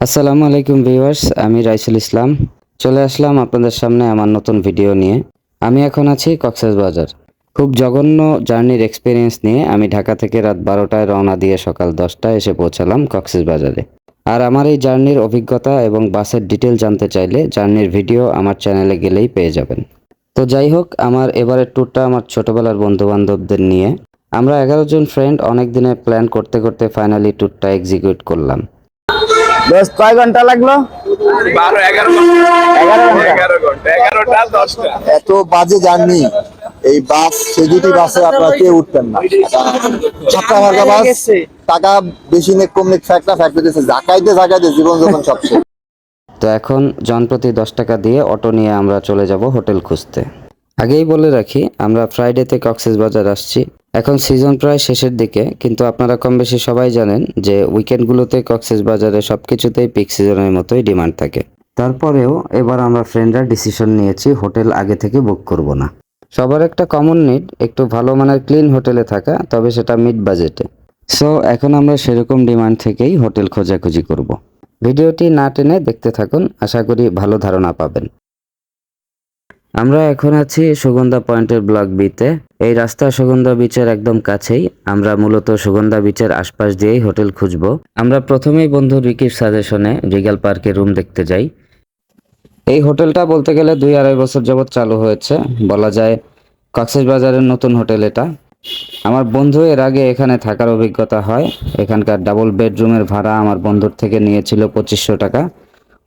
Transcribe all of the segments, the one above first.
আসসালামু আলাইকুম ভিউয়ার্স, আমি রাইসুল ইসলাম। চলে আসলাম আপনাদের সামনে আমার নতুন ভিডিও নিয়ে। আমি এখন আছি কক্সবাজার খুব জঘন্য জার্নির এক্সপিরিয়েন্স নিয়ে আমি ঢাকা থেকে রাত বারোটায় রওনা দিয়ে সকাল দশটায় এসে পৌঁছালাম কক্সবাজারে আর আমার এই জার্নির অভিজ্ঞতা এবং বাসের ডিটেল জানতে চাইলে জার্নির ভিডিও আমার চ্যানেলে গেলেই পেয়ে যাবেন। তো যাই হোক, আমার এবারের ট্যুরটা আমার ছোটবেলার বন্ধু বান্ধবদের নিয়ে। আমরা এগারো জন ফ্রেন্ড অনেক দিনের প্ল্যান করতে করতে ফাইনালি ট্যুরটা এক্সিকিউট করলাম। বেশ কয় ঘণ্টা লাগল? এত বাজে জার্নি। এই বাস সে দুটি বাসে আপনারা কেউ উঠতেন না। ছাত্রা মার্কা বাস টাকা বেশি নেক কম নেক ফ্যাক্টরা ফ্যাক্টরি দিয়েছে জাকাইতে জাকাইতে জীবন যখন সবচেয়ে তো এখন জনপ্রতি দশ টাকা দিয়ে অটো নিয়ে আমরা চলে যাব হোটেল খুঁজতে। আগেই বলে রাখি আমরা ফ্রাইডেতে কক্সবাজার আসছি। এখন সিজন প্রায় শেষের দিকে, কিন্তু আপনারা কম বেশি সবাই জানেন যে উইকেন্ডগুলোতে কক্সবাজারে সব কিছুতেই পিক সিজনের মতোই ডিমান্ড থাকে। তারপরেও এবার আমরা ফ্রেন্ডরা ডিসিশন নিয়েছি হোটেল আগে থেকে বুক করব না। সবার একটা কমন নিড একটু ভালো মানের ক্লিন হোটেলে থাকা, তবে সেটা মিড বাজেটে সো এখন আমরা সেরকম ডিমান্ড থেকেই হোটেল খোঁজাখুঁজি করব। ভিডিওটি না টেনে দেখতে থাকুন, আশা করি ভালো ধারণা পাবেন। আমরা এখন আছি সুগন্ধা পয়েন্টের ব্লক বিতে। এই রাস্তা সুগন্ধা বিচের একদম কাছেই। আমরা মূলত সুগন্ধা বিচের আশপাশ দিয়েই হোটেল খুঁজব। আমরা প্রথমেই বন্ধু রিকির সাজেশনে রিগাল পার্কে রুম দেখতে যাই। এই হোটেলটা বলতে গেলে দুই আড়াই বছর যাবৎ চালু হয়েছে। বলা যায় কক্সবাজারের নতুন হোটেল এটা। আমার বন্ধু এর আগে এখানে থাকার অভিজ্ঞতা হয়। এখানকার ডাবল বেডরুমের ভাড়া আমার বন্ধুর থেকে নিয়েছিল পঁচিশশো টাকা।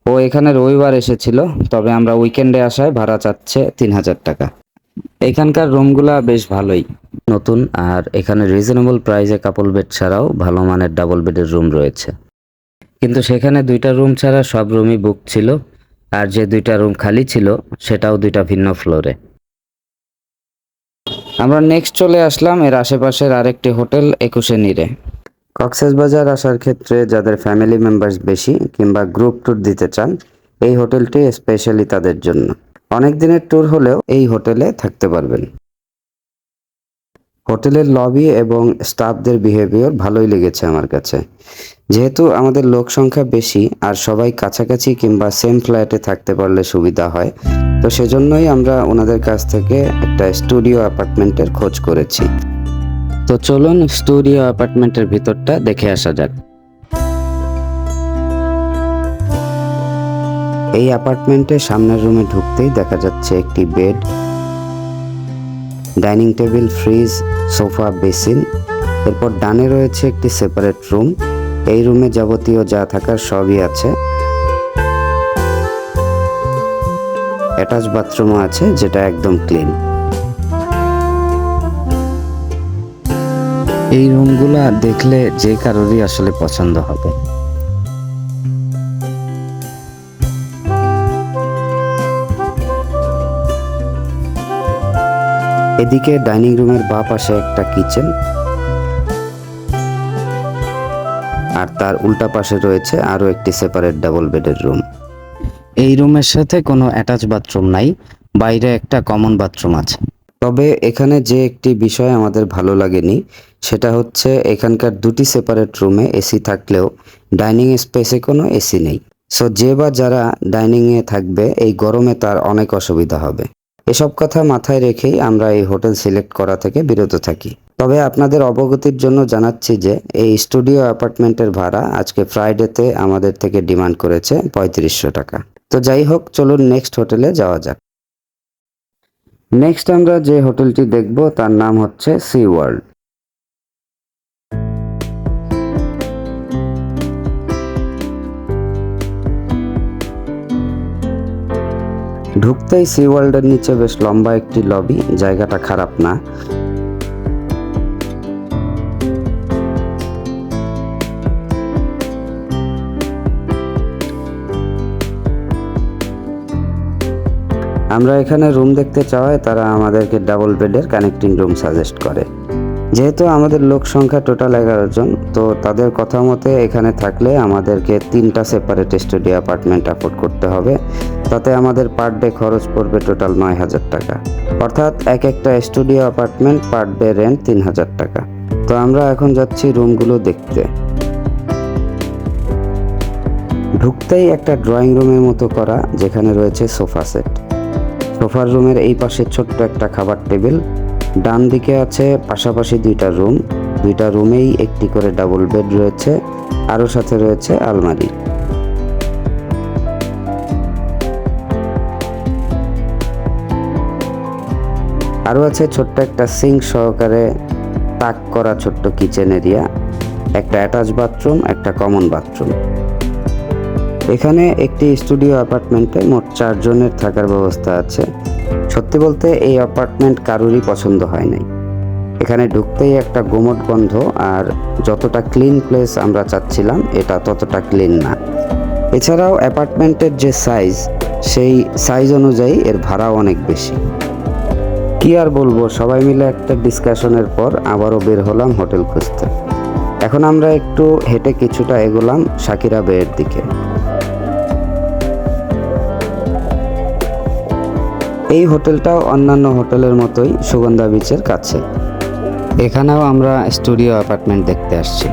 ও এখানে রবিবার এসেছিল, তবে আমরা উইকেন্ডে আসায় ভাড়া চাচ্ছে তিন হাজার টাকা। এখানকার রুমগুলা বেশ ভালোই, নতুন আর এখানে রিজনেবল প্রাইসে কাপল বেড ছাড়াও ভালো মানের ডাবল বেডের রুম রয়েছে। কিন্তু সেখানে দুইটা রুম ছাড়া সব রুমই বুক ছিল, আর যে দুইটা রুম খালি ছিল, সেটাও দুইটা ভিন্ন ফ্লোরে আমরা নেক্সট চলে আসলাম এর আশেপাশের আরেকটি হোটেল একুশে নিরে। কক্সবাজার আসার ক্ষেত্রে যাদের ফ্যামিলি মেম্বার্স বেশি কিংবা গ্রুপ ট্যুর দিতে চান, এই হোটেলটি স্পেশালি তাদের জন্য। অনেক দিনের ট্যুর হলেও এই হোটেলে থাকতে পারবেন। হোটেলের লবি এবং স্টাফদের বিহেভিয়ার ভালোই লেগেছে আমার কাছে। যেহেতু আমাদের লোক সংখ্যা বেশি আর সবাই কাছাকাছি কিংবা সেম ফ্ল্যাটে থাকতে পারলে সুবিধা হয়, তো সেজন্যই আমরা ওনাদের কাছ থেকে একটা স্টুডিও অ্যাপার্টমেন্টের খোঁজ করেছি। তো চলুন স্টুডিও অ্যাপার্টমেন্টের ভিতরটা দেখে আসা যাক। এই অ্যাপার্টমেন্টের সামনের রুমে ঢুকতেই দেখা যাচ্ছে একটি bed, dining table, fridge, sofa, basin. এরপর ডানে রয়েছে একটি সেপারেট রুম। এই রুমে যাবতীয় যা থাকার সবই আছে। অ্যাটাচ বাথরুমও আছে যেটা একদম ক্লিন। এই রুমগুলা দেখলে যে কারোরই আসলে পছন্দ হবে। এদিকে ডাইনিং রুমের বা পাশে একটা কিচেন। আর তার উল্টা পাশে রয়েছে আরও একটি সেপারেট ডাবল বেডের রুম। এই রুমের সাথে কোনো অ্যাটাচ বাথরুম নাই, বাইরে একটা কমন বাথরুম আছে। তবে এখানে যে একটি বিষয় আমাদের ভালো লাগেনি, সেটা হচ্ছে এখানকার দুটি সেপারেট রুমে এসি থাকলেও ডাইনিং স্পেসে কোনো এসি নেই। সো যে বা যারা ডাইনিংয়ে থাকবে, এই গরমে তার অনেক অসুবিধা হবে। এসব কথা মাথায় রেখেই আমরা এই হোটেল সিলেক্ট করা থেকে বিরত থাকি। তবে আপনাদের অবগতির জন্য জানাচ্ছি যে, এই স্টুডিও অ্যাপার্টমেন্টের ভাড়া আজকে ফ্রাইডেতে আমাদের থেকে ডিমান্ড করেছে পঁয়ত্রিশশো টাকা। তো যাই হোক, চলুন নেক্সট হোটেলে যাওয়া যাক। নেক্সট আমরা যে হোটেলটি দেখব, তার নাম হচ্ছে সি ওয়ার্ল্ড ঢুকতেই সি ওয়ার্ল্ডের নিচে বেশ লম্বা একটি লবি জায়গাটা খারাপ না। আমরা এখানে রুম দেখতে চাওয়ায় তারা আমাদেরকে ডাবল বেডের কানেক্টিং রুম সাজেস্ট করে। যেহেতু আমাদের লোক সংখ্যা টোটাল এগারো জন, তো তাদের কথা মতে এখানে থাকলে আমাদেরকে তিনটা সেপারেট স্টুডিও অ্যাপার্টমেন্ট অ্যাফোর্ড করতে হবে। তাতে আমাদের পার ডে খরচ পড়বে টোটাল নয় হাজার টাকা। অর্থাৎ এক একটা studio apartment per day rent তিন হাজার টাকা। তো আমরা এখন যাচ্ছি রুমগুলো দেখতে। ঢুকতেই একটা ড্রয়িং রুমের মতো করা, যেখানে রয়েছে সোফা সেট সোফার রুমের এই পাশে ছোট্ট একটা খাবার টেবিল। ডান দিকে আছে পাশাপাশি দুইটা রুম। দুইটা রুমেই একটি করে ডাবল বেড রয়েছে। আরও সাথে রয়েছে আলমারি। আরও আছে ছোট্ট একটা সিঙ্ক সহকারে তাক করা ছোট্ট কিচেন এরিয়া। একটা অ্যাটাচ বাথরুম, একটা কমন বাথরুম। এখানে একটি স্টুডিও অ্যাপার্টমেন্টে মোট চারজনের থাকার ব্যবস্থা আছে। সত্যি বলতে এই অ্যাপার্টমেন্ট কারোরই পছন্দ হয় নাই। এখানে ঢুকতেই একটা গোমট গন্ধ আর যতটা ক্লিন প্লেস আমরা চাচ্ছিলাম, এটা ততটা ক্লিন না। এছাড়াও অ্যাপার্টমেন্টের যে সাইজ, সেই সাইজ অনুযায়ী এর ভাড়াও অনেক বেশি। কি আর বলব, সবাই মিলে একটা ডিসকাশনের পর আবারও বের হলাম হোটেল খুঁজতে। এখন আমরা একটু হেঁটে কিছুটা এগোলাম সাকিরা বেয়ের দিকে। এই হোটেলটাও অন্যান্য হোটেলের মতোই সুগন্ধা বিচের কাছে। এখানেও আমরা স্টুডিও অ্যাপার্টমেন্ট দেখতে আসছি।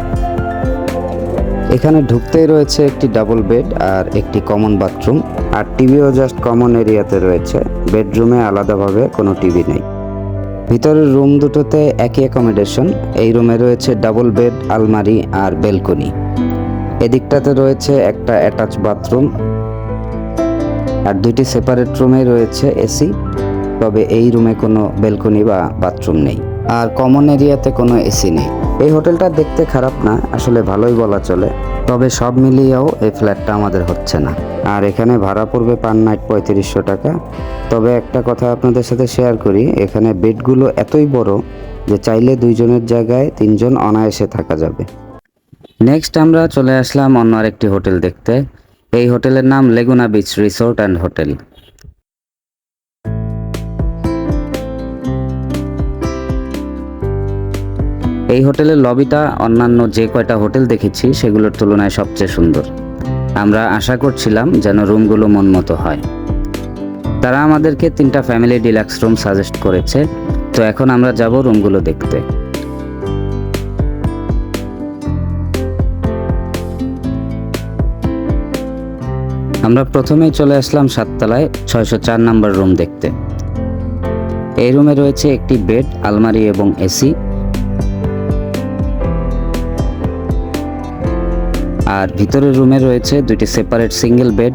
এখানে ঢুকতেই রয়েছে একটি ডাবল বেড আর একটি কমন বাথরুম আর টিভিও জাস্ট কমন এরিয়াতে রয়েছে। বেডরুমে আলাদাভাবে কোনো টিভি নেই। ভিতরের রুম দুটোতে একই অ্যাকোমোডেশন এই রুমে রয়েছে ডাবল বেড আলমারি আর বেলকনি এদিকটাতে রয়েছে একটা অ্যাটাচ বাথরুম আর দুইটি সেপারেট রুমে রয়েছে এসি তবে এই রুমে কোনো বেলকনি বা বাথরুম নেই। আর কমন এরিয়াতে কোনো এসি নেই। এই হোটেলটা দেখতে খারাপ না, আসলে ভালোই বলা চলে। তবে সব মিলিয়েও এই ফ্ল্যাটটা আমাদের হচ্ছে না। আর এখানে ভাড়া পড়বে পার নাইট পঁয়ত্রিশশো টাকা। তবে একটা কথা আপনাদের সাথে শেয়ার করি, এখানে বেডগুলো এতই বড় যে চাইলে দুইজনের জায়গায় তিনজন অনায়াসে থাকা যাবে। নেক্সট আমরা চলে আসলাম অন্য আরেকটি হোটেল দেখতে। এই হোটেলের নাম Laguna beach resort and hotel. এই হোটেলের লবিটা অন্যান্য যে কয়টা হোটেল দেখেছি, সেগুলোর তুলনায় সবচেয়ে সুন্দর। আমরা আশা করছিলাম যেন রুমগুলো মন মতো হয়। তারা আমাদেরকে তিনটা ফ্যামিলি ডিলাক্স রুম সাজেস্ট করেছে, তো এখন আমরা যাব রুমগুলো দেখতে। আমরা প্রথমেই চলে আসলাম সাততলায় ছয়শো চার নাম্বার রুম দেখতে। এই রুমে রয়েছে একটি বেড, আলমারি এবং এসি। আর ভিতরের রুমে রয়েছে দুইটি সেপারেট সিঙ্গেল বেড।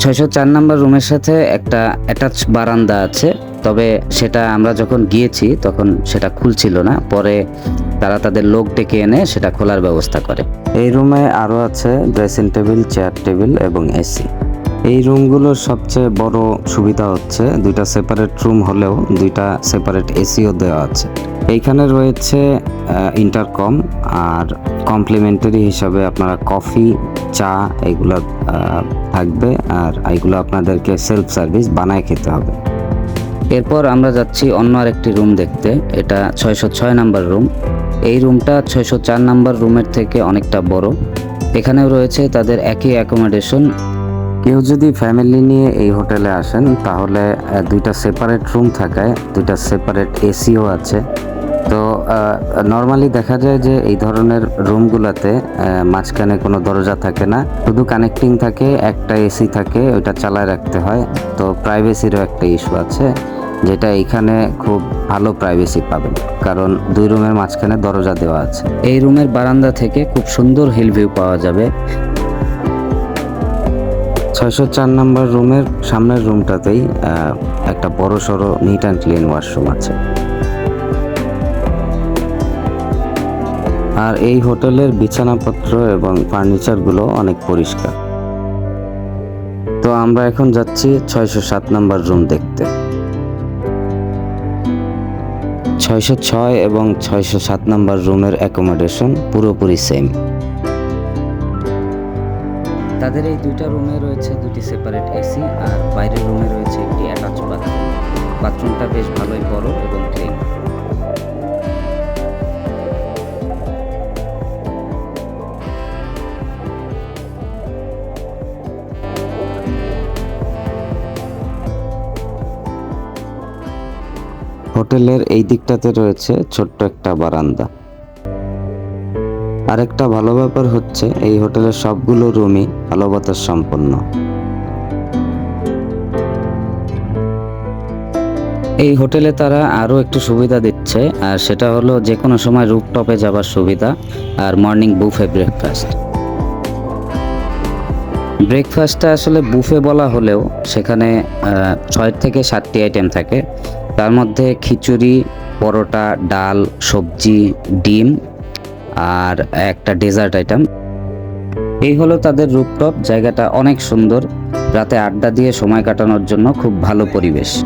ছয়শো চার নাম্বার রুমের সাথে একটা অ্যাটাচ বারান্দা আছে। তবে সেটা আমরা যখন গিয়েছি, তখন সেটা খুলছিল না। পরে তারা তাদের লোক ডেকে এনে সেটা খোলার ব্যবস্থা করে। এই রুমে আরও আছে ড্রেসিং টেবিল, চেয়ার টেবিল এবং এসি। এই রুমগুলোর সবচেয়ে বড় সুবিধা হচ্ছে দুইটা সেপারেট রুম হলেও দুইটা সেপারেট এসিও দেওয়া আছে। এইখানে রয়েছে ইন্টারকম আর কমপ্লিমেন্টারি হিসাবে আপনারা কফি, চা এগুলো থাকবে আর এগুলো আপনাদেরকে সেলফ সার্ভিস বানায় খেতে হবে। এরপর আমরা যাচ্ছি অন্য আরেকটি রুম দেখতে। এটা ছয়শো ছয় নাম্বার রুম। এই রুমটা ছয়শো চার নাম্বার রুমের থেকে অনেকটা বড়। এখানেও রয়েছে তাদের একই অ্যাকোমোডেশন কেউ যদি ফ্যামিলি নিয়ে এই হোটেলে আসেন, তাহলে দুইটা সেপারেট রুম থাকায়, দুইটা সেপারেট এসিও আছে। তো নর্মালি দেখা যায় যে এই ধরনের রুমগুলোতে মাঝখানে কোনো দরজা থাকে না। শুধু কানেক্টিং থাকে, একটা এসি থাকে, ওইটা চালায় রাখতে হয়। তো প্রাইভেসিরও একটা ইস্যু আছে। যেটা এখানে খুব ভালো প্রাইভেসি পাবেন। কারণ দুই রুমের মাঝখানে দরজা দেওয়া আছে। এই রুমের বারান্দা থেকে খুব সুন্দর হিল ভিউ পাওয়া যাবে। ছয়শো চার নম্বর রুমের সামনের রুমটাতেই একটা বড় সড়ো নিট অ্যান্ড ক্লিন ওয়াশরুম আছে। আর এই হোটেলের বিছানাপত্র এবং ফার্নিচারগুলো অনেক পরিষ্কার। তো আমরা এখন যাচ্ছি ছয়শো সাত নম্বর রুম দেখতে। ছয়শো ছয় এবং ছয়শো সাত নম্বর রুমের অ্যাকোমোডেশন পুরোপুরি সেম। তাদের এই দুইটা রুমে রয়েছে দুটি সেপারেট এসি আর বাইরের রুমে রয়েছে একটি অ্যাটাচ বাথরুম। বাথরুমটা বেশ ভালোই বড় এবং হোটেলের এই দিকটাতে রয়েছে ছোট্ট একটা বারান্দা। আরেকটা ভালো ব্যাপার হচ্ছে এই হোটেলের সবগুলো রুমই আলো বাতাস সম্পন্ন। এই হোটেলে তারা আরও একটু সুবিধা দিচ্ছে, আর সেটা হলো যে কোনো সময় রুফটপে যাবার সুবিধা আর মর্নিং বুফে ব্রেকফাস্ট। ব্রেকফাস্টটা আসলে বুফে বলা হলেও সেখানে ছয় থেকে সাতটি আইটেম থাকে। তার মধ্যে খিচুড়ি, পরোটা, ডাল, সবজি, ডিম আর একটা ডেজার্ট আইটেম। এই হলো তাদের রুপটপ। জায়গাটা অনেক সুন্দর। রাতে আড্ডা দিয়ে সময় কাটানোর জন্য খুব ভালো পরিবেশ।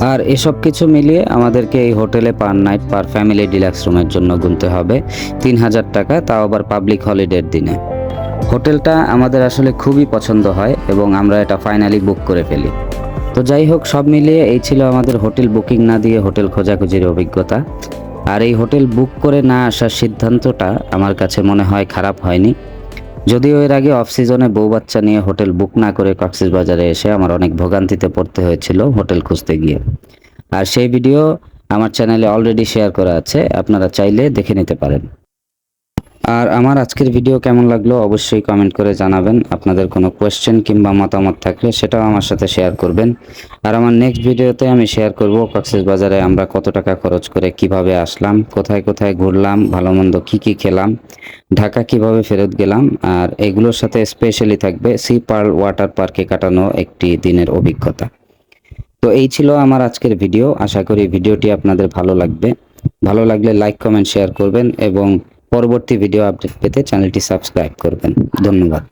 আর এসব কিছু মিলিয়ে আমাদেরকে এই হোটেলে per night, per family deluxe রুমের জন্য গুনতে হবে। তিন হাজার টাকা, তাও আবার পাবলিক হলিডের দিনে। হোটেলটা আমাদের আসলে খুবই পছন্দ হয় এবং আমরা এটা ফাইনালি বুক করে ফেলি। তো যাই হোক, সব মিলিয়ে এই ছিল আমাদের হোটেল বুকিং না দিয়ে হোটেল খোঁজাখুঁজির অভিজ্ঞতা। আর এই হোটেল বুক করে না আসার সিদ্ধান্তটা আমার কাছে মনে হয় খারাপ হয়নি। যদিও এর আগে অফ সিজনে বউ বাচ্চা নিয়ে হোটেল বুক না করে কক্সিস বাজারে এসে আমার অনেক ভোগান্তিতে পড়তে হয়েছিল হোটেল খুঁজতে গিয়ে। আর সেই ভিডিও আমার চ্যানেলে অলরেডি শেয়ার করা আছে, আপনারা চাইলে দেখে নিতে পারেন। আর আমার আজকের ভিডিও কেমন লাগল অবশ্যই কমেন্ট করে জানাবেন। আপনাদের কোনো কোয়েশ্চেন কিংবা মতামত থাকলে সেটাও আমার সাথে শেয়ার করবেন। আর আমার নেক্সট ভিডিওতে আমি শেয়ার করব কক্সেস বাজারে আমরা কত টাকা খরচ করে কীভাবে আসলাম, কোথায় কোথায় ঘুরলাম, ভালো মন্দ কী কী খেলাম, ঢাকা কীভাবে ফেরত গেলাম, আর এগুলোর সাথে স্পেশালি থাকবে সি পার্ল ওয়াটার পার্কে কাটানো একটি দিনের অভিজ্ঞতা। তো এই ছিল আমার আজকের ভিডিও আশা করি ভিডিওটি আপনাদের ভালো লাগবে। ভালো লাগলে লাইক কমেন্ট শেয়ার করবেন এবং পরবর্তী ভিডিও আপডেট পেতে চ্যানেলটি সাবস্ক্রাইব করবেন ধন্যবাদ